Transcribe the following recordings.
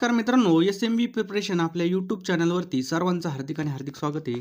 तर मित्रांनो S M B preparation आपल्या यूट्यूब चॅनलवरती सर्वांचं हार्दिक आणि हार्दिक स्वागत आहे.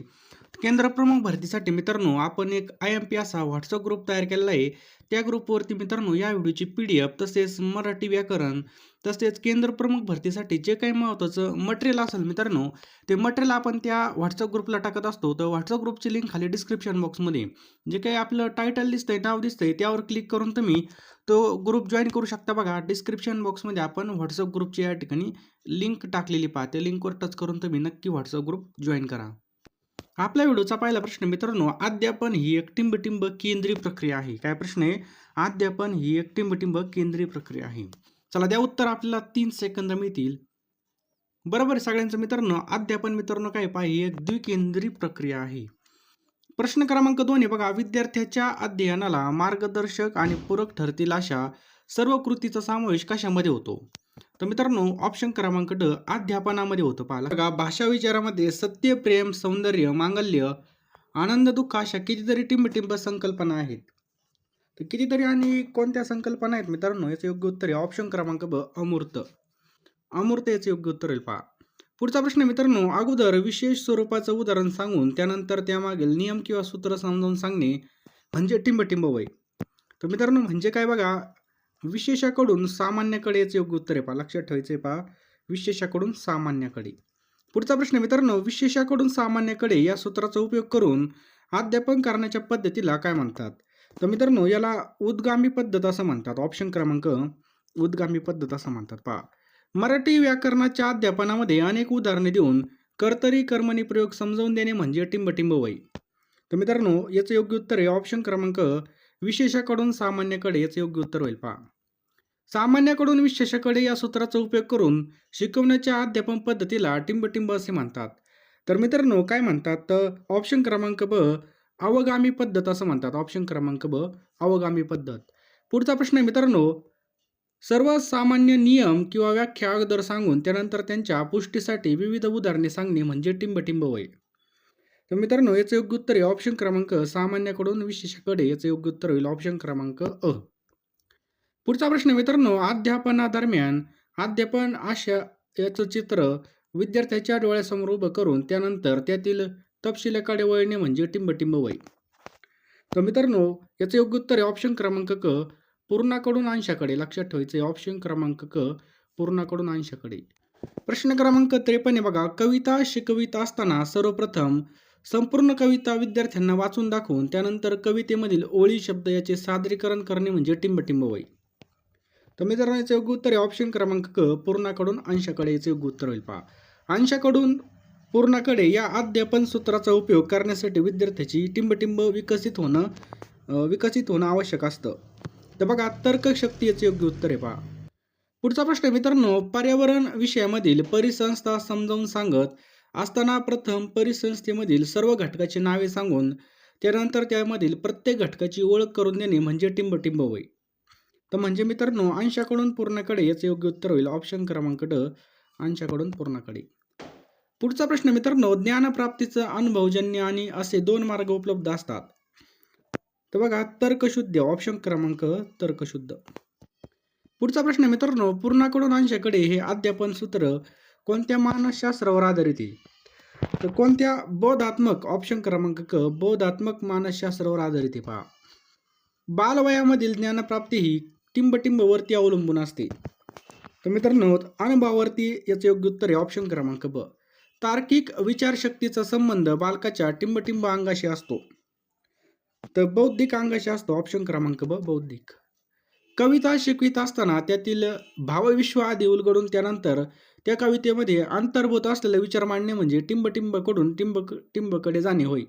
केंद्र प्रमुख भरतीसाठी मित्रांनो आपण एक आय एम पी असा व्हॉट्सअप ग्रुप तयार केलेला आहे. त्या ग्रुपवरती मित्रांनो या व्हिडिओची पी डी एफ तसेच मराठी व्याकरण तसेच केंद्र प्रमुख भरतीसाठी जे काही महत्त्वाचं मटेरियल असेल मित्रांनो ते मटेरियल आपण त्या व्हॉट्सअप ग्रुपला टाकत असतो. तर व्हॉट्सअप ग्रुपची लिंक खाली डिस्क्रिप्शन बॉक्समध्ये जे काही आपलं टायटल दिसतंय नाव दिसतंय त्यावर क्लिक करून तुम्ही तो ग्रुप जॉईन करू शकता बघा. डिस्क्रिप्शन बॉक्समध्ये आपण व्हॉट्सअप ग्रुपची या ठिकाणी लिंक टाकलेली पहा. त्या लिंकवर टच करून तुम्ही नक्की व्हॉट्सअप ग्रुप जॉईन करा. आपल्या व्हिडिओचा पहिला प्रश्न मित्रांनो अध्यापन ही एक टिंबटिंब केंद्रीय प्रक्रिया आहे. काय प्रश्न आहे? अध्यापन ही एक टिंबटिंब केंद्रीय प्रक्रिया आहे. चला द्या उत्तर आपल्याला तीन सेकंद मिळतील. बरोबर सगळ्यांचं मित्रांनो अध्यापन मित्रांनो काय पहा एक द्विकेंद्री प्रक्रिया आहे. प्रश्न क्रमांक दोन आहे बघा विद्यार्थ्याच्या अध्ययनाला मार्गदर्शक आणि पूरक ठरतील अशा सर्व कृतीचा समावेश कशामध्ये होतो? तर मित्रांनो ऑप्शन क्रमांक ड अध्यापनामध्ये होतं. पाहिलं बघा भाषा विचारामध्ये सत्य प्रेम सौंदर्य मांगल्य आनंद दुःख अशा कितीतरी टिंबटिंब संकल्पना आहेत. तर कितीतरी आणि कोणत्या संकल्पना आहेत मित्रांनो? याचं योग्य उत्तर आहे. ऑप्शन क्रमांक ब अमूर्त. अमूर्त याचं योग्य उत्तर आहे पहा. पुढचा प्रश्न मित्रांनो अगोदर विशेष स्वरूपाचं उदाहरण सांगून त्यानंतर त्यामागील नियम किंवा सूत्र समजावून सांगणे म्हणजे टिंबटिंब वय. तर मित्रांनो म्हणजे काय बघा? विशेषाकडून सामान्याकडे याचं योग्य उत्तर आहे पहा. लक्षात ठेवायचं आहे पहा. विशेषाकडून सामान्याकडे. पुढचा प्रश्न मित्रांनो विशेषाकडून सामान्याकडे या सूत्राचा उपयोग करून अध्यापन करण्याच्या पद्धतीला काय म्हणतात? तर मित्रांनो याला उद्गामी पद्धत असं म्हणतात. ऑप्शन क्रमांक उद्गामी पद्धत असं म्हणतात. पहा. मराठी व्याकरणाच्या अध्यापनामध्ये अनेक उदाहरणे देऊन कर्तरी कर्मणी प्रयोग समजावून देणे म्हणजे टिंबटिंब वय तर मित्रांनो याचं योग्य उत्तर आहे. ऑप्शन क्रमांक विशेषाकडून सामान्याकडे याचं योग्य उत्तर होईल. पहा. सामान्याकडून विशेषाकडे या सूत्राचा उपयोग करून शिकवण्याच्या अध्यापन पद्धतीला टिंबटिंब असे म्हणतात. तर मित्रांनो काय म्हणतात? तर ऑप्शन क्रमांक ब अवगामी पद्धत असं म्हणतात. ऑप्शन क्रमांक ब अवगामी पद्धत. पुढचा प्रश्न आहे मित्रांनो. सर्व सामान्य नियम किंवा व्याख्या अगोदर सांगून त्यानंतर त्यांच्या पुष्टीसाठी विविध उदाहरणे सांगणे म्हणजे टिंबटिंब वय. तर मित्रांनो याचं योग्य उत्तर आहे. ऑप्शन क्रमांक सामान्याकडून विशेषकडे याचं योग्य उत्तर होईल. ऑप्शन क्रमांक अ. पुढचा प्रश्न मित्रांनो. अध्यापनादरम्यान अध्यापन आशा याचं चित्र विद्यार्थ्याच्या डोळ्यासमोर उभं करून त्यानंतर त्यातील तपशिलाकडे वळणे म्हणजे टिंबटिंब वय. तर मित्रांनो याचं योग्य उत्तर आहे ऑप्शन क्रमांक क पूर्णाकडून अंशाकडे. लक्षात ठेवायचं आहे ऑप्शन क्रमांक क पूर्णाकडून अंशाकडे. प्रश्न क्रमांक त्रेपन्न बघा. कविता शिकवित असताना सर्वप्रथम संपूर्ण कविता विद्यार्थ्यांना वाचून दाखवून त्यानंतर कवितेमधील ओळी शब्द याचे सादरीकरण करणे म्हणजे टिंबटिंब वय. तर मित्रांनो याचं योग्य उत्तर आहे ऑप्शन क्रमांक क पूर्णाकडून अंशाकडे. याचे योग्य उत्तर होईल पहा. अंशाकडून पूर्णाकडे या अध्यापन सूत्राचा उपयोग करण्यासाठी विद्यार्थ्याची टिंबटिंब विकसित होणं विकसित होणं आवश्यक असतं. तर बघा तर्कशक्ती याचं योग्य उत्तर आहे पहा. पुढचा प्रश्न आहे मित्रांनो पर्यावरण विषयामधील परिसंस्था समजावून सांगत असताना प्रथम परिसंस्थेमधील सर्व घटकाची नावे सांगून त्यानंतर त्यामधील प्रत्येक घटकाची ओळख करून देणे म्हणजे टिंबटिंब होय. तर म्हणजे मित्रांनो अंशाकडून पूर्णाकडे याचे योग्य उत्तर होईल. ऑप्शन क्रमांक ड अंशाकडून पूर्णाकडे. पुढचा प्रश्न मित्रांनो ज्ञानप्राप्तीचं अनुभवजन्य आणि असे दोन मार्ग उपलब्ध असतात. तर बघा तर्कशुद्ध ऑप्शन क्रमांक तर्कशुद्ध. पुढचा प्रश्न मित्रांनो पूर्णाकडून अंशाकडे हे अध्यापन सूत्र कोणत्या मानसशास्त्रावर आधारित आहे? तर कोणत्या बोधात्मक ऑप्शन क्रमांक क बोधात्मक मानसशास्त्रावर आधारित आहे पहा. बालवयामधील ज्ञानप्राप्ती ही टिंबटिंबवरती अवलंबून असते. तर मित्रांनो अनुभवावरती याचं योग्य उत्तर आहे ऑप्शन क्रमांक ब. तार्किक विचारशक्तीचा संबंध बालकाच्या टिंबटिंब अंगाशी असतो. तर बौद्धिक अंगाशी असतो ऑप्शन क्रमांक ब बौद्धिक. कविता शिकवित असताना त्यातील भावविश्व आधी उलगडून त्यानंतर त्या कवितेमध्ये अंतर्भूत असलेले विचार मांडणे म्हणजे टिंबटिंबकडून टिंब टिंबकडे जाणे होय.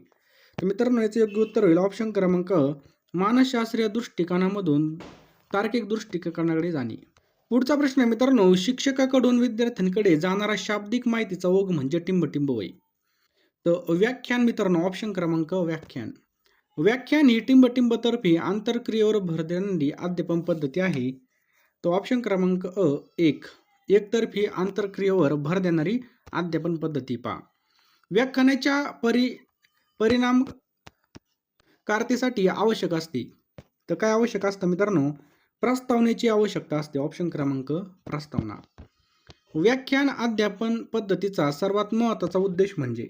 तर मित्रांनो याचं योग्य उत्तर होईल ऑप्शन क्रमांक मानसशास्त्रीय दृष्टिकोनामधून तार्किक दृष्टिकोनाकडे जाणे. पुढचा प्रश्न आहे मित्रांनो शिक्षकाकडून विद्यार्थ्यांकडे जाणारा शाब्दिक माहितीचा ओघ म्हणजे टिंबटिंब वय तर व्याख्यान मित्रांनो ऑप्शन क्रमांक व्याख्यान. व्याख्यान ही टिंबटिंबतर्फी आंतरक्रियेवर भर देणारी अध्यापन पद्धती आहे. तो ऑप्शन क्रमांक अ एक. एकतर्फी आंतरक्रियेवर भर देणारी अध्यापन पद्धती पहा. व्याख्यानाच्या परि परिणाम कारतेसाठी आवश्यक असते. तर काय आवश्यक असतं मित्रांनो? प्रस्तावनेची आवश्यकता असते. ऑप्शन क्रमांक प्रस्तावना. व्याख्यान अध्यापन पद्धतीचा सर्वात महत्त्वाचा उद्देश म्हणजे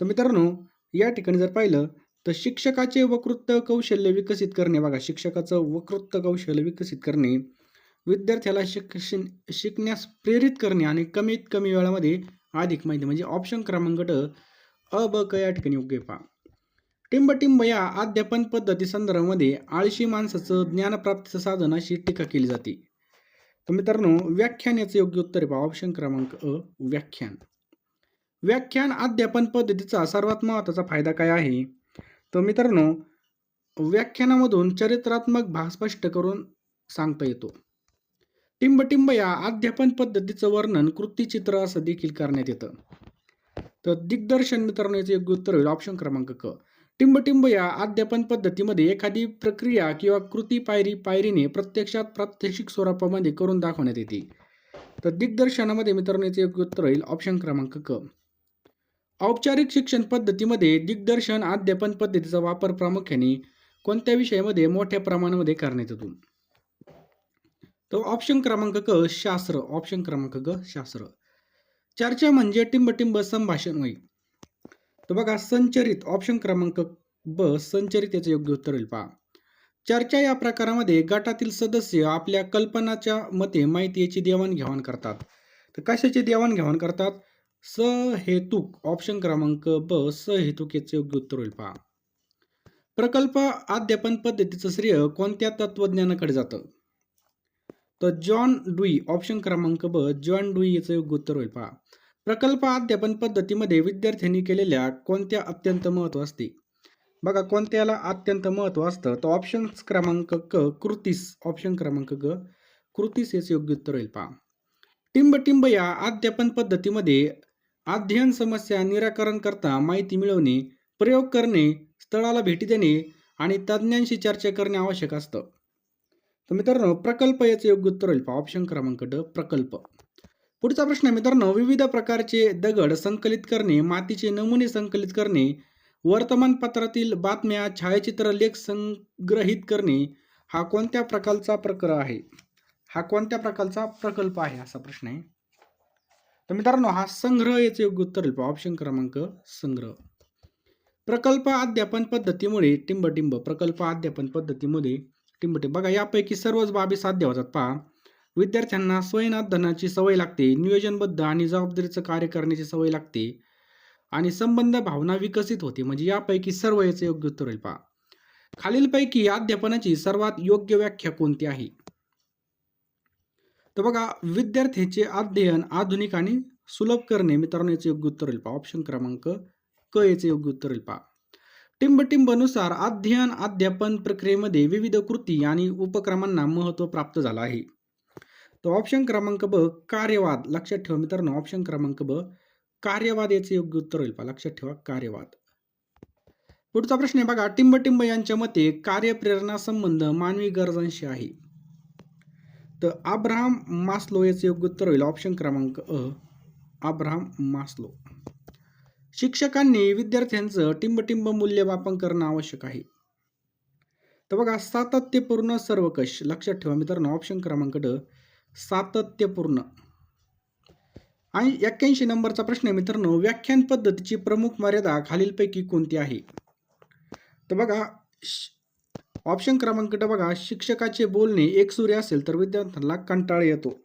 तर मित्रांनो या ठिकाणी जर पाहिलं तर शिक्षकाचे वक्तृत्व कौशल्य विकसित करणे. बघा शिक्षकाचं वक्तृत्व कौशल्य विकसित करणे विद्यार्थ्याला शिक्षण शिकण्यास प्रेरित करणे आणि कमीत कमी वेळामध्ये अधिक माहिती. म्हणजे ऑप्शन क्रमांक ड अ ब क या ठिकाणी योग्य पहा. टिंबटिंबया अध्यापन पद्धती संदर्भामध्ये आळशी माणसाचं ज्ञानप्राप्तीचं साधन अशी टीका केली जाते. तर मित्रांनो व्याख्यान याचं योग्य उत्तर आहे ऑप्शन क्रमांक अ व्याख्यान. व्याख्यान अध्यापन पद्धतीचा सर्वात महत्त्वाचा फायदा काय आहे? तर मित्रांनो व्याख्यानामधून चरित्रात्मक भाग स्पष्ट करून सांगता येतो. टिंबटिंब या अध्यापन पद्धतीचं वर्णन कृतीचित्र असं देखील करण्यात येतं. तर दिग्दर्शन मित्रांनो याचं योग्य उत्तर होईल. ऑप्शन क्रमांक क. टिंबटिंब या अध्यापन पद्धतीमध्ये एखादी प्रक्रिया किंवा कृती पायरी पायरीने प्रत्यक्षात प्रात्यक्षिक स्वरूपामध्ये करून दाखवण्यात येते. तर दिग्दर्शनामध्ये मित्रांनो याचे योग्य उत्तर राहील ऑप्शन क्रमांक क. औपचारिक शिक्षण पद्धतीमध्ये दिग्दर्शन अध्यापन पद्धतीचा वापर प्रामुख्याने कोणत्या विषयामध्ये? मोठ्या प्रमाणामध्ये करण्यात येतो. तर ऑप्शन क्रमांक क शास्त्र. ऑप्शन क्रमांक ग शास्त्र. चर्चा म्हणजे टिंबटिंब संभाषण होईल तर बघा संचरित ऑप्शन क्रमांक ब संचरित याचं योग्य उत्तर होईल. पहा. चर्चा या प्रकारामध्ये गटातील सदस्य आपल्या कल्पनाच्या मते माहितीची देवाणघेवाण करतात. तर कशाची देवाणघेवाण करतात? सहेतुक ऑप्शन क्रमांक ब सहेतुक याचे योग्य उत्तर होईल. पहा. प्रकल्प अध्यापन पद्धतीचं श्रेय कोणत्या तत्वज्ञानाकडे जातं? तर जॉन डुई ऑप्शन क्रमांक ब जॉन डुई याचं योग्य उत्तर होईल. पहा. प्रकल्प अध्यापन पद्धतीमध्ये विद्यार्थ्यांनी केलेल्या कोणत्या अत्यंत महत्त्व असते? बघा कोणत्याला अत्यंत महत्त्व असतं तर ऑप्शन क्रमांक क कृतीस. ऑप्शन क्रमांक ग कृतीस हेच योग्य उत्तर होईल. पहा. टिंबटिंब या अध्यापन पद्धतीमध्ये अध्ययन समस्या निराकरण करता माहिती मिळवणे प्रयोग करणे स्थळाला भेटी देणे आणि तज्ज्ञांशी चर्चा करणे आवश्यक असतं. तर मित्रांनो प्रकल्प याचं योग्य उत्तर होईल. पहा ऑप्शन क्रमांक ड प्रकल्प. पुढचा प्रश्न आहे मित्रांनो विविध प्रकारचे दगड संकलित करणे मातीचे नमुने संकलित करणे वर्तमानपत्रातील बातम्या छायाचित्र लेख संग्रहित करणे हा कोणत्या प्रकारचा प्रकार आहे? हा कोणत्या प्रकारचा प्रकल्प आहे असा प्रश्न आहे. तर मित्रांनो हा संग्रह याचे योग्य उत्तर होईल ऑप्शन क्रमांक संग्रह. प्रकल्प अध्यापन पद्धतीमुळे टिंबटिंब प्रकल्प अध्यापन पद्धतीमध्ये टिंबटिंब. बघा यापैकी सर्वच बाबी साध्य होतात. पहा विद्यार्थ्यांना स्वयंअध्ययनाची सवय लागते नियोजनबद्ध आणि जबाबदारीचं कार्य करण्याची सवय लागते आणि संबंध भावना विकसित होते. म्हणजे यापैकी सर्व याचे योग्य उत्तर होईल पहा. खालीलपैकी अध्यापनाची सर्वात योग्य व्याख्या कोणती आहे? तर बघा विद्यार्थ्याचे अध्ययन आधुनिक आणि सुलभ करणे मित्रांनो याचे योग्य उत्तर होईल पहा. ऑप्शन क्रमांक क याचे योग्य उत्तर होईल पहा. टिंबटिंबनुसार अध्ययन अध्यापन प्रक्रियेमध्ये विविध कृती आणि उपक्रमांना महत्त्व प्राप्त झालं आहे. तर ऑप्शन क्रमांक ब कार्यवाद. लक्षात ठेवा मित्रांनो ऑप्शन क्रमांक ब कार्यवाद याचे योग्य उत्तर होईल. पहा लक्षात ठेवा कार्यवाद. पुढचा प्रश्न आहे बघा टिंबटिंब यांच्या मते कार्यप्रेरणा संबंध मानवी गरजांशी आहे. तर आब्राहम मास्लो याचे योग्य उत्तर होईल. ऑप्शन क्रमांक अ आब्राहम मास्लो. शिक्षकांनी विद्यार्थ्यांचं टिंबटिंब मूल्यमापन करणं आवश्यक आहे. तर बघा सातत्यपूर्ण सर्वकष. लक्षात ठेवा मित्रांनो ऑप्शन क्रमांक ड सातत्यपूर्ण. आणि एक्क्याऐंशी नंबरचा प्रश्न आहे मित्रांनो व्याख्यान पद्धतीची प्रमुख मर्यादा खालीलपैकी कोणती आहे? तर बघा ऑप्शन क्रमांक बघा शिक्षकाचे बोलणे एकसुरी असेल तर विद्यार्थ्यांना कंटाळा येतो.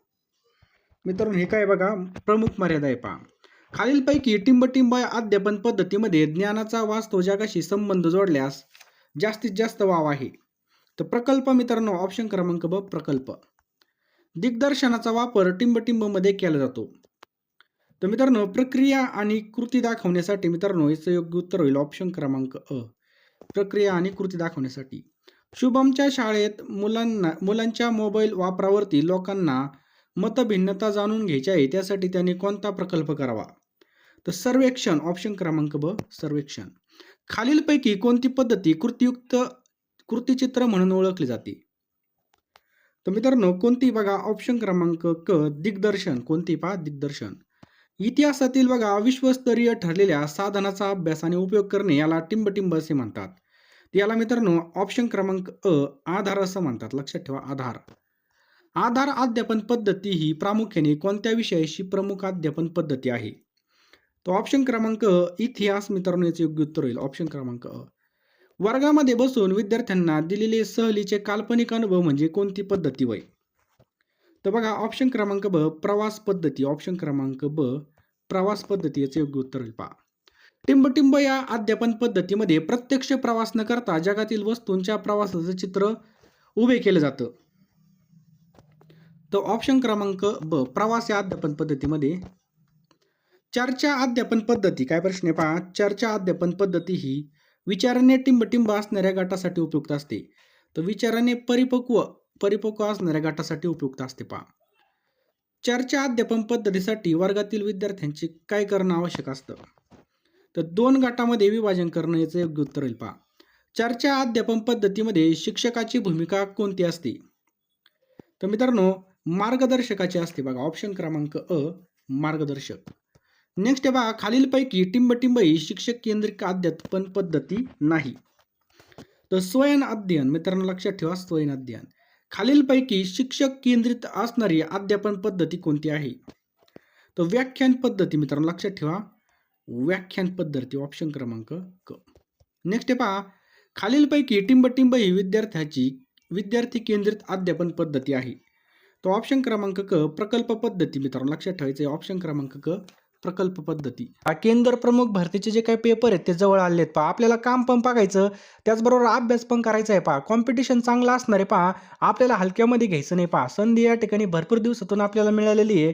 मित्रांनो हे काय बघा प्रमुख मर्यादा आहे पहा. खालीलपैकी टिंबटिंब अध्यापन पद्धतीमध्ये ज्ञानाचा वास्तव जगाशी संबंध जोडल्यास जास्तीत जास्त वाव आहे. तर प्रकल्प मित्रांनो ऑप्शन क्रमांक ब प्रकल्प. दिग्दर्शनाचा वापर टिंबटिंबमध्ये केला जातो. तर मित्रांनो प्रक्रिया आणि कृती दाखवण्यासाठी मित्रांनो याचं योग्य उत्तर होईल ऑप्शन क्रमांक अ. प्रक्रिया आणि कृती दाखवण्यासाठी. शुभमच्या शाळेत मुलांना मुलांच्या मोबाईल वापरावरती लोकांना मतभिन्नता जाणून घ्यायची आहे त्यासाठी त्याने कोणता प्रकल्प करावा? तर सर्वेक्षण ऑप्शन क्रमांक ब सर्वेक्षण. खालीलपैकी कोणती पद्धती कृतीयुक्त कृतीचित्र म्हणून ओळखली जाते? तर मित्रांनो कोणती बघा ऑप्शन क्रमांक क दिग्दर्शन. कोणती पहा दिग्दर्शन. इतिहासातील बघा विश्वस्तरीय ठरलेल्या साधनाचा अभ्यास आणि उपयोग करणे याला टिंबटिंब असे म्हणतात. याला मित्रांनो ऑप्शन क्रमांक अ आधार असं म्हणतात. लक्षात ठेवा आधार. आधार अध्यापन पद्धती ही प्रामुख्याने कोणत्या विषयाशी प्रमुख अध्यापन पद्धती आहे? तो ऑप्शन क्रमांक इतिहास मित्रांनो याचे योग्य उत्तर होईल. ऑप्शन क्रमांक अ. वर्गामध्ये बसून विद्यार्थ्यांना दिलेले सहलीचे काल्पनिक अनुभव म्हणजे कोणती पद्धती वय? तर बघा ऑप्शन क्रमांक ब प्रवास पद्धती. ऑप्शन क्रमांक ब प्रवास पद्धती याचे योग्य उत्तर पहा. टिंबटिंब या अध्यापन पद्धतीमध्ये प्रत्यक्ष प्रवास न करता जगातील वस्तूंच्या प्रवासाचं चित्र उभे केलं जातं. तर ऑप्शन क्रमांक ब प्रवास या अध्यापन पद्धतीमध्ये चर्चा अध्यापन पद्धती. काय प्रश्न आहे पहा? चर्चा अध्यापन पद्धती ही विचाराने टिंबटिंब असणाऱ्या गटासाठी उपयुक्त असते. तर विचाराने परिपक्व परिपक्व असणाऱ्या गटासाठी उपयुक्त असते पहा. चर्चा अध्यापन पद्धतीसाठी वर्गातील विद्यार्थ्यांची काय करणं आवश्यक असतं? तर दोन गटामध्ये विभाजन करणं याचं योग्य उत्तर येईल पहा. चर्चा अध्यापन पद्धतीमध्ये शिक्षकाची भूमिका कोणती असते? तर मित्रांनो मार्गदर्शकाची असते बघा. ऑप्शन क्रमांक अ मार्गदर्शक. नेक्स्ट आहे बघा खालीलपैकी टिंबटिंब ही शिक्षक केंद्रित अध्यापन पद्धती नाही. तर स्वयं अध्ययन मित्रांनो लक्षात ठेवा स्वयं अध्ययन. खालीलपैकी शिक्षक केंद्रित असणारी अध्यापन पद्धती कोणती आहे? तर व्याख्यान पद्धती मित्रांनो लक्षात ठेवा. व्याख्यान पद्धती ऑप्शन क्रमांक क. नेक्स्ट आहे पहा खालीलपैकी टिंबटिंब ही विद्यार्थ्याची विद्यार्थी केंद्रित अध्यापन पद्धती आहे. तो ऑप्शन क्रमांक क प्रकल्प पद्धती मित्रांनो लक्षात ठेवायचं आहे ऑप्शन क्रमांक क. प्रकल्प पद्धती. केंद्र प्रमुख भरतीचे जे काही पेपर आहेत ते जवळ आले आहेत पहा. आपल्याला काम पण बघायचं त्याचबरोबर अभ्यास पण करायचा आहे पहा. कॉम्पिटिशन चांगलं असणार आहे पहा. आपल्याला हलक्यामध्ये घ्यायचं नाही पहा. संधी या ठिकाणी भरपूर दिवसातून आपल्याला मिळालेली आहे.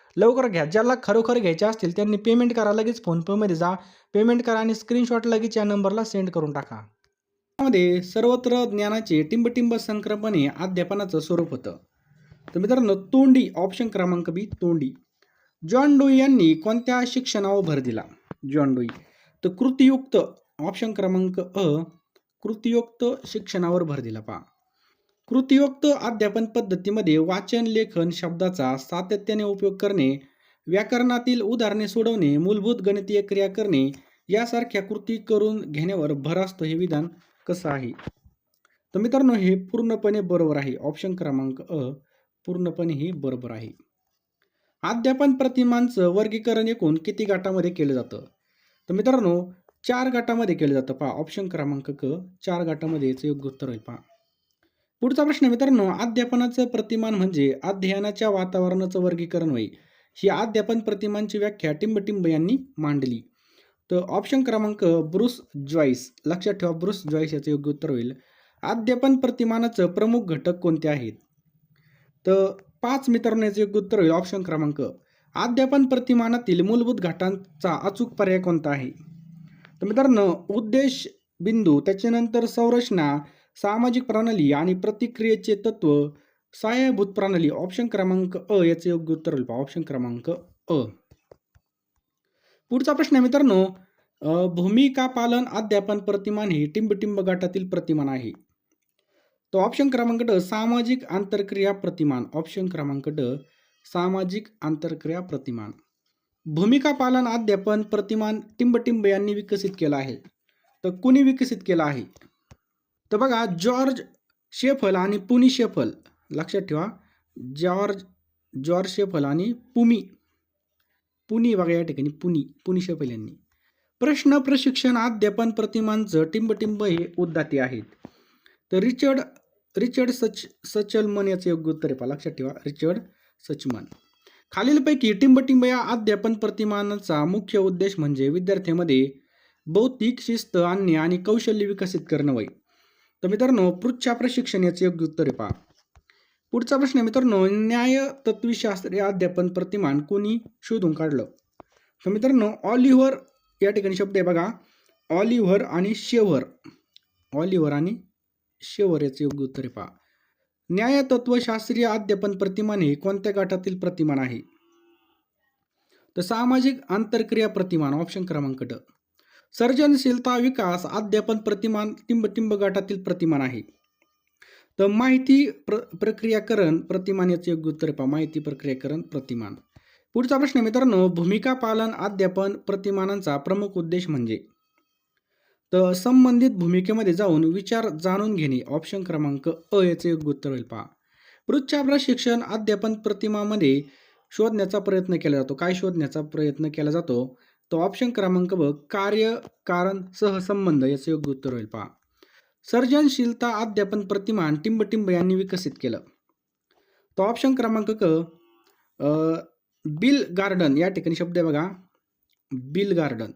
लवकर घ्या. ज्याला खरोखर घ्यायचे असतील त्यांनी पेमेंट करा लगेच फोनपेमध्ये जा. पेमेंट करा आणि स्क्रीनशॉट लगेच या नंबरला सेंड करून टाका. मध्ये सर्वत्र ज्ञानाचे टिंबटिंब संक्रमणे अध्यापनाचं स्वरूप होतं. तर मित्रांनो तोंडी ऑप्शन क्रमांक बी तोंडी. जॉन डोई यांनी कोणत्या शिक्षणावर भर दिला? John Dewey. तर कृतीयुक्त ऑप्शन क्रमांक अ कृतियुक्त शिक्षणावर भर दिला पहा. कृतियुक्त अध्यापन पद्धतीमध्ये वाचन लेखन शब्दाचा सातत्याने उपयोग करणे व्याकरणातील उदाहरणे सोडवणे मूलभूत गणितीय क्रिया करणे यासारख्या कृती करून घेण्यावर भर असतो हे विधान कसं आहे? तर मित्रांनो हे पूर्णपणे बरोबर आहे. ऑप्शन क्रमांक अ पूर्णपणे हे बरोबर आहे. अध्यापन प्रतिमांचं वर्गीकरण एकूण किती गटामध्ये केलं जातं? तर मित्रांनो चार गटामध्ये केलं जातं. पहा ऑप्शन क्रमांक क चार गटामध्ये याचं योग्य उत्तर होईल पहा. पुढचा प्रश्न मित्रांनो अध्यापनाचं प्रतिमान म्हणजे अध्ययनाच्या वातावरणाचं वर्गीकरण होय. ही अध्यापन प्रतिमांची व्याख्या टिंबटिंब यांनी मांडली. तर ऑप्शन क्रमांक ब्रुस जॉईस लक्षात ठेवा ब्रुस जॉईस याचं योग्य उत्तर होईल. अध्यापन प्रतिमानाचं प्रमुख घटक कोणते आहेत? तर पाच मित्रांनो याचं योग्य उत्तर होईल ऑप्शन क्रमांक. अध्यापन प्रतिमानातील मूलभूत घटांचा अचूक पर्याय कोणता आहे? तर मित्रांनो उद्देश बिंदू त्याच्यानंतर संरचना सामाजिक प्रणाली आणि प्रतिक्रियेचे तत्व. सहाय्यभूत प्रणाली ऑप्शन क्रमांक अ याचे योग्य उत्तर होईल पहा. ऑप्शन क्रमांक अ. पुढचा प्रश्न आहे मित्रांनो भूमिका पालन अध्यापन प्रतिमान हे टिंबटिंब गटातील प्रतिमान आहे. तो ऑप्शन क्रमांक ड सामाजिक आंतरक्रिया प्रतिमान. ऑप्शन क्रमांक ड सामाजिक आंतरक्रिया प्रतिमान. भूमिका पालन अध्यापन प्रतिमान टिंबटिंब यांनी विकसित केलं आहे. तर कुणी विकसित केलं आहे? तर बघा जॉर्ज शेफल आणि पुनी शेफल लक्षात ठेवा जॉर्ज जॉर्ज शेफल आणि पुमी पुनी बघा या ठिकाणी पुनी पुनी शेफल यांनी. प्रश्न प्रशिक्षण अध्यापन प्रतिमांचं टिंबटिंब हे उद्दाते आहेत. तर रिचर्ड रिचर्ड सच सचलमन याचं योग्य उत्तर आहे लक्षात ठेवा रिचर्ड सचमन. खालीलपैकी टिंबटिंब या अध्यापन प्रतिमानाचा मुख्य उद्देश म्हणजे विद्यार्थ्यांमध्ये बौद्धिक शिस्त आणणे आणि कौशल्य विकसित करणं वय. तर मित्रांनो पृच्छा प्रशिक्षण याचे योग्य उत्तर आहे पहा. पुढचा प्रश्न आहे मित्रांनो न्याय तत्वशास्त्रीय अध्यापन प्रतिमान कोणी शोधून काढलं? तर मित्रांनो ऑलिव्हर या ठिकाणी शब्द आहे बघा. ऑलिव्हर आणि शेव्हर. ऑलिव्हर आणि शेवर याचे योग्य उत्तर आहे पहा. न्यायतत्वशास्त्रीय अध्यापन प्रतिमान हे कोणत्या गटातील प्रतिमान आहे? तर सामाजिक आंतरक्रिया प्रतिमान ऑप्शन क्रमांक ड. सर्जनशीलता विकास अध्यापन प्रतिमान टिंबटिंब गटातील प्रतिमान आहे. तर माहिती प्र प्रक्रियाकरण प्रतिमान याचं योग्य उत्तर पहा. माहिती प्रक्रियाकरण प्रतिमान. पुढचा प्रश्न मित्रांनो भूमिका पालन अध्यापन प्रतिमानांचा प्रमुख उद्देश म्हणजे? तर संबंधित भूमिकेमध्ये जाऊन विचार जाणून घेणे. ऑप्शन क्रमांक अ याचे योग्य उत्तर होईल पहा. पृच्छा प्रशिक्षण अध्यापन प्रतिमामध्ये शोधण्याचा प्रयत्न केला जातो. काय शोधण्याचा प्रयत्न केला जातो? तो ऑप्शन क्रमांक ब कार्य कारण सहसंबंध याचं योग्य उत्तर होईल पहा. सर्जनशीलता अध्यापन प्रतिमान टिंबटिंब यांनी विकसित केलं. तो ऑप्शन क्रमांक क बिल गार्डन. या ठिकाणी शब्द आहे बघा. Bill garden.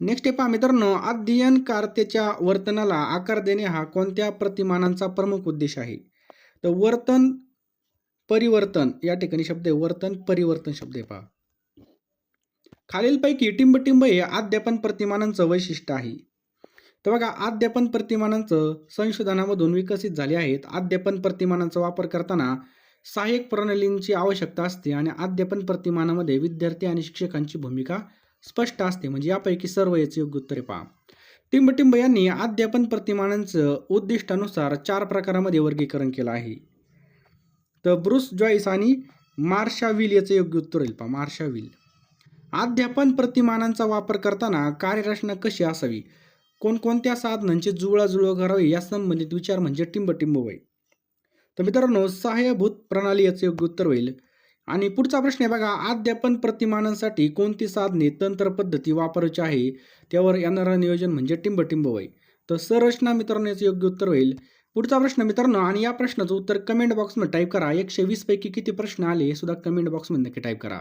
नेक्स्ट आहे पहा मित्रांनो अध्ययनकर्त्याच्या वर्तनाला आकार देणे हा कोणत्या प्रतिमानांचा प्रमुख उद्देश आहे? तर वर्तन परिवर्तन. या ठिकाणी शब्द आहे वर्तन परिवर्तन शब्द आहे पहा. खालीलपैकी टिंबटिंब हे आद्यापन प्रतिमानांचं वैशिष्ट्य आहे. तर बघा आद्यापन प्रतिमानांचं संशोधनामधून विकसित झाले आहेत. आद्यापन प्रतिमानांचा वापर करताना सहाय्यक प्रणालींची आवश्यकता असते आणि अध्यापन प्रतिमानामध्ये विद्यार्थी आणि शिक्षकांची भूमिका स्पष्ट असते. म्हणजे यापैकी सर्व याचे योग्य उत्तरे पहा. टिंबटिंब यांनी अध्यापन प्रतिमानांचं उद्दिष्टानुसार चार प्रकारामध्ये वर्गीकरण केलं आहे. तर ब्रुस जॉईस आणि मार्शाविल याचं योग्य उत्तर येईल पहा. मार्शाविल अध्यापन प्रतिमानांचा वापर करताना कार्यरचना कशी असावी? कोणकोणत्या साधनांची जुळाजुळव करावी या संबंधित विचार म्हणजे टिंबटिंब वय तर मित्रांनो सहाय्यभूत प्रणाली याचे योग्य उत्तर होईल. आणि पुढचा प्रश्न आहे बघा अध्यापन प्रतिमानांसाठी कोणती साधने तंत्र पद्धती वापरायची आहे? त्यावर येणारं नियोजन म्हणजे टिंबटिंब होय. तर संरचना मित्रांनो याचं योग्य उत्तर होईल. पुढचा प्रश्न मित्रांनो आणि या प्रश्नाचं उत्तर कमेंट बॉक्समध्ये टाईप करा. एकशे वीसपैकी किती प्रश्न आले हे सुद्धा कमेंट बॉक्समध्ये नक्की टाईप करा.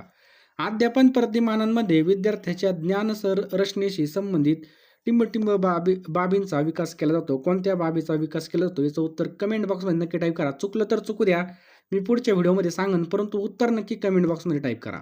अध्यापन प्रतिमानांमध्ये विद्यार्थ्याच्या ज्ञान रचनेशी संबंधित टिंबटिंब बाबी बाबींचा विकास केला जातो. कोणत्या बाबीचा विकास केला जातो याचं उत्तर कमेंट बॉक्समध्ये नक्की टाईप करा. चुकलं तर चुकू द्या. मी पुढच्या व्हिडिओमध्ये सांगेन परंतु उत्तर नक्की कमेंट बॉक्समध्ये टाईप करा.